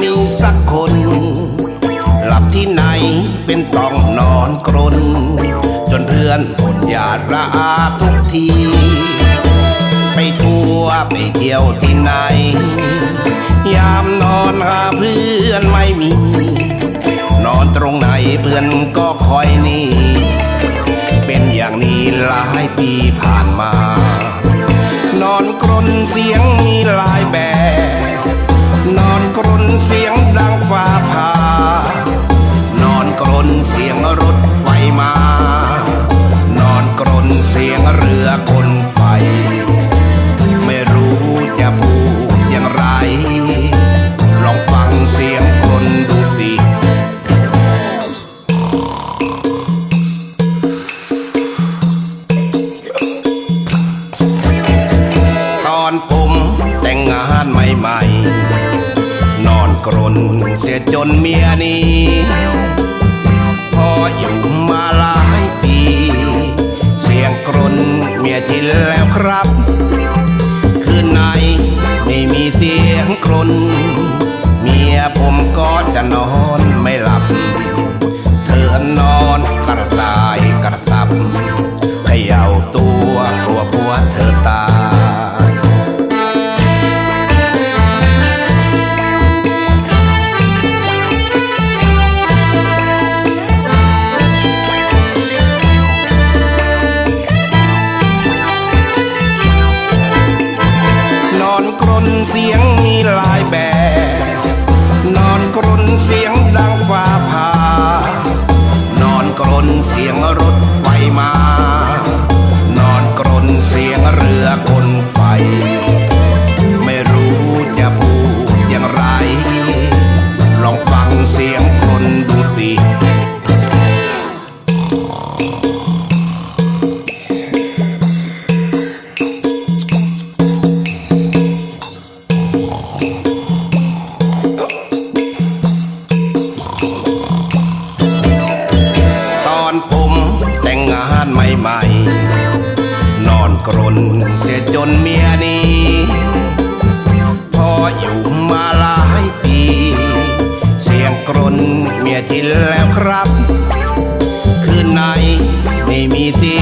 มีสักคน หลับที่ไหนเป็นต้องนอนกรน จนเพื่อนอดอยาระอาทุกที ไปทัวไปเที่ยวที่ไหน ยามนอนหาเพื่อนไม่มี นอนตรงไหนเพื่อนก็คอยหนี่ เป็นอย่างนี้หลายปีผ่านมา นอนกรนเสียงมีหลายแบบ ตอนผมแต่งงานใหม่ๆ นอนกรนเสียจนเมียหนี้พออยู่มาหลายปี เสียงกรนเมียชินแล้วครับ คืนไหนไม่มีเสียงกรนเมียผมก็จะนอน กลัวผัวเธอตายนอนกรนเสียงมีหลายแบบ ตอนผมแต่งงานใหม่ๆ นอนกรนเสียจนเมียนี้พออยู่มาหลายปี เสียงกรนเมียชินแล้วครับ คืนไหนไม่มีเสีย